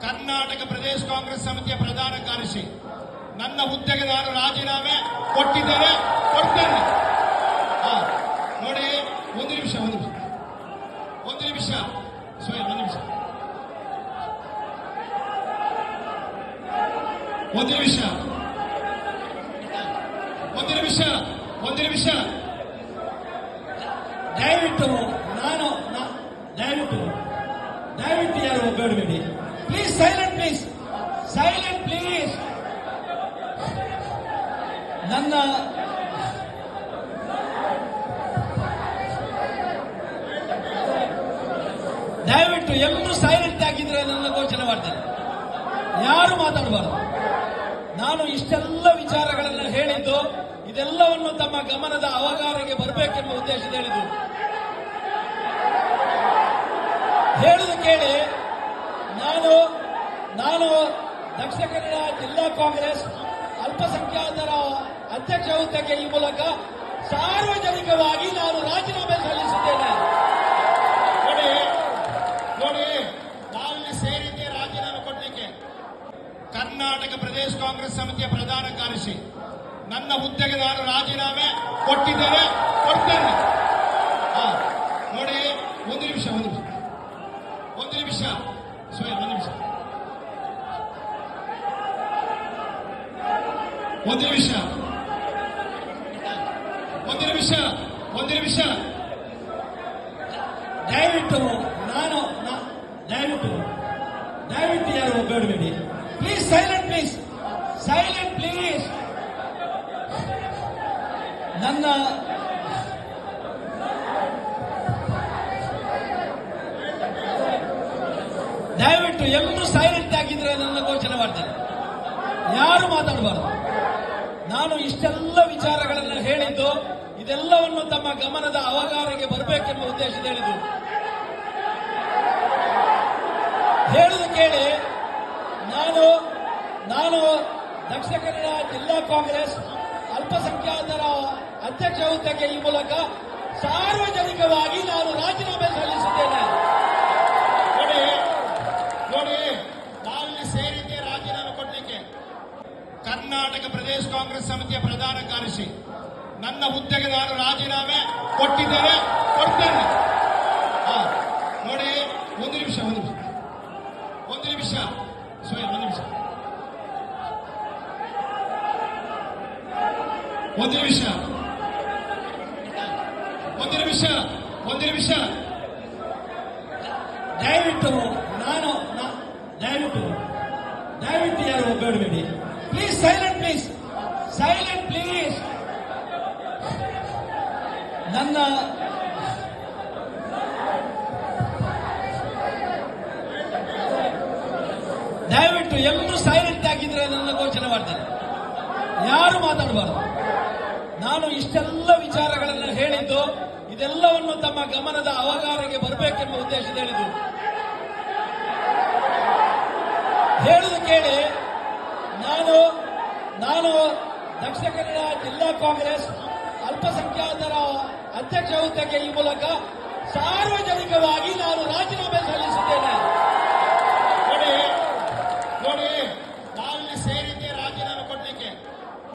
ಕರ್ನಾಟಕ ಪ್ರದೇಶ ಕಾಂಗ್ರೆಸ್ ಸಮಿತಿಯ ಪ್ರಧಾನ ಕಾರ್ಯದರ್ಶಿ. ನನ್ನ ಹುದ್ದೆಗೆ ನಾನು ರಾಜೀನಾಮೆ ಕೊಟ್ಟಿದ್ದೇನೆ, ಕೊಡ್ತೇನೆ. ನೋಡಿ, ಒಂದು ನಿಮಿಷ ಒಂದು ನಿಮಿಷ. ಒಂದು ನಿಮಿಷ. ಸ್ವಯಂ ಒಂದು ನಿಮಿಷ. ಒಂದು ನಿಮಿಷ. ಒಂದು ನಿಮಿಷ ಒಂದು ನಿಮಿಷ. ದಯವಿಟ್ಟು, ನಾನು ದಯವಿಟ್ಟು ದಯವಿಟ್ಟು ಯಾರು ಒಗ್ಗಡಬೇಡಿ. Please silent please silent please ನನ್ನ ದಯವಿಟ್ಟು ಎಲ್ಲರೂ ಸೈಲೆಂಟ್ ಆಗಿದ್ರೆ ನನ್ನ ಘೋಷಣೆ ಮಾಡ್ತೇನೆ ಯಾರು ಮಾತಾಡಬಾರದು. ನಾನು ಇಷ್ಟೆಲ್ಲ ವಿಚಾರಗಳನ್ನು ಹೇಳಿದ್ದು, ಇದೆಲ್ಲವನ್ನು ತಮ್ಮ ಗಮನದ ಅವಗಾರಿಗೆ ಬರಬೇಕೆಂಬ ಉದ್ದೇಶದ ಹೇಳಿದ್ದು. ಹೇಳುದು ಕೇಳಿ ನಾನು ನಾನು ದಕ್ಷಿಣ ಕನ್ನಡ ಜಿಲ್ಲಾ ಕಾಂಗ್ರೆಸ್ ಅಲ್ಪಸಂಖ್ಯಾತರ ಅಧ್ಯಕ್ಷ ಹುದ್ದೆಗೆ ಈ ಮೂಲಕ ಸಾರ್ವಜನಿಕವಾಗಿ ನಾನು ರಾಜೀನಾಮೆ ಸಲ್ಲಿಸುತ್ತೇನೆ. ನೋಡಿ ನೋಡಿ, ನಾವಿಲ್ಲಿ ಸೇರಿದ್ದೆ ರಾಜೀನಾಮೆ ಕೊಡಲಿಕ್ಕೆ. ಕರ್ನಾಟಕ ಪ್ರದೇಶ ಕಾಂಗ್ರೆಸ್ ಸಮಿತಿಯ ಪ್ರಧಾನ ಕಾರ್ಯದರ್ಶಿ, ನನ್ನ ಹುದ್ದೆಗೆ ನಾನು ರಾಜೀನಾಮೆ ಕೊಟ್ಟಿದ್ದೇನೆ, ಕೊಡ್ತೇನೆ. ನೋಡಿ, ಒಂದು ನಿಮಿಷ ಒಂದು ನಿಮಿಷ. ಒಂದು ನಿಮಿಷ. ಸೋಯಲ್ ಒಂದು ನಿಮಿಷ ಒಂದು ನಿಮಿಷ ಒಂದು ನಿಮಿಷ ಒಂದು ನಿಮಿಷ ದಯವಿಟ್ಟು ನಾನು ನಾ- ದಯವಿಟ್ಟು ದಯವಿಟ್ಟು ಯಾರು ಒಗ್ಗಡಬೇಡಿ please silent please silent please ನನ್ನ ದಯವಿಟ್ಟು ಎಲ್ಲರೂ ಸೈಲೆಂಟ್ ಆಗಿದ್ರೆ ನನ್ನ ಘೋಷಣೆ ಮಾಡ್ತೇನೆ. ಯಾರು ಮಾತಾಡಬಾರದು. ನಾನು ಇಷ್ಟೆಲ್ಲ ವಿಚಾರಗಳನ್ನು ಹೇಳಿದ್ದು, ಇದೆಲ್ಲವನ್ನು ತಮ್ಮ ಗಮನದ ಅವಗಾರಕ್ಕೆ ಬರಬೇಕೆಂಬ ಉದ್ದೇಶದ ಹೇಳಿದ್ದು. ಹೇಳುದು ಕೇಳಿ, ನಾನು ನಾನು ದಕ್ಷಿಣ ಕನ್ನಡ ಜಿಲ್ಲಾ ಕಾಂಗ್ರೆಸ್ ಅಲ್ಪಸಂಖ್ಯಾತರ ಅಧ್ಯಕ್ಷ ಹುದ್ದೆಗೆ ಈ ಮೂಲಕ ಸಾರ್ವಜನಿಕವಾಗಿ ನಾನು ರಾಜೀನಾಮೆ ಸಲ್ಲಿಸುತ್ತೇನೆ ನೋಡಿ ನೋಡಿ ನಾವಿಲ್ಲಿ ಸೇರಿದ್ದೆ ರಾಜೀನಾಮೆ ಕೊಡ್ಲಿಕ್ಕೆ ಕರ್ನಾಟಕ ಪ್ರದೇಶ ಕಾಂಗ್ರೆಸ್ ಸಮಿತಿಯ ಪ್ರಧಾನ ಕಾರ್ಯದರ್ಶಿ. ನನ್ನ ಹುದ್ದೆಗೆ ನಾನು ರಾಜೀನಾಮೆ ಕೊಟ್ಟಿದ್ದೇನೆ, ಕೊಡ್ತೇನೆ. ನೋಡಿ, ಒಂದು ನಿಮಿಷ ಒಂದು ನಿಮಿಷ. ಒಂದು ನಿಮಿಷ. ಸ್ವಯಂ ಒಂದು ನಿಮಿಷ. ಒಂದು ನಿಮಿಷ. ಒಂದು ನಿಮಿಷ ಒಂದು ನಿಮಿಷ. ದಯವಿಟ್ಟು ನಾನು ದಯವಿಟ್ಟು ದಯವಿಟ್ಟು ಯಾರು ಒಗ್ಗಡಬೇಡಿ. Please silent please silent please ನನ್ನ ದಯವಿಟ್ಟು ಎಲ್ಲರೂ ಸೈಲೆಂಟ್ ಆಗಿದ್ರೆ ನನ್ನ ಘೋಷಣೆ ಮಾಡ್ತೇನೆ ಯಾರು ಮಾತಾಡಬಾರದು. ನಾನು ಇಷ್ಟೆಲ್ಲ ವಿಚಾರಗಳನ್ನು ಹೇಳಿದ್ದು, ಇದೆಲ್ಲವನ್ನು ತಮ್ಮ ಗಮನದ ಅವಗಾರಕ್ಕೆ ಬರಬೇಕೆಂಬ ಉದ್ದೇಶದ ಹೇಳಿದ್ದು. ಹೇಳುದು ಕೇಳಿ ನಾನು ನಾನು ದಕ್ಷಿಣ ಜಿಲ್ಲಾ ಕಾಂಗ್ರೆಸ್ ಅಲ್ಪಸಂಖ್ಯಾತರ ಅಧ್ಯಕ್ಷ ಹುದ್ದೆಗೆ ಈ ಮೂಲಕ ಸಾರ್ವಜನಿಕವಾಗಿ ನಾನು ರಾಜೀನಾಮೆ ಸಲ್ಲಿಸುತ್ತೇನೆ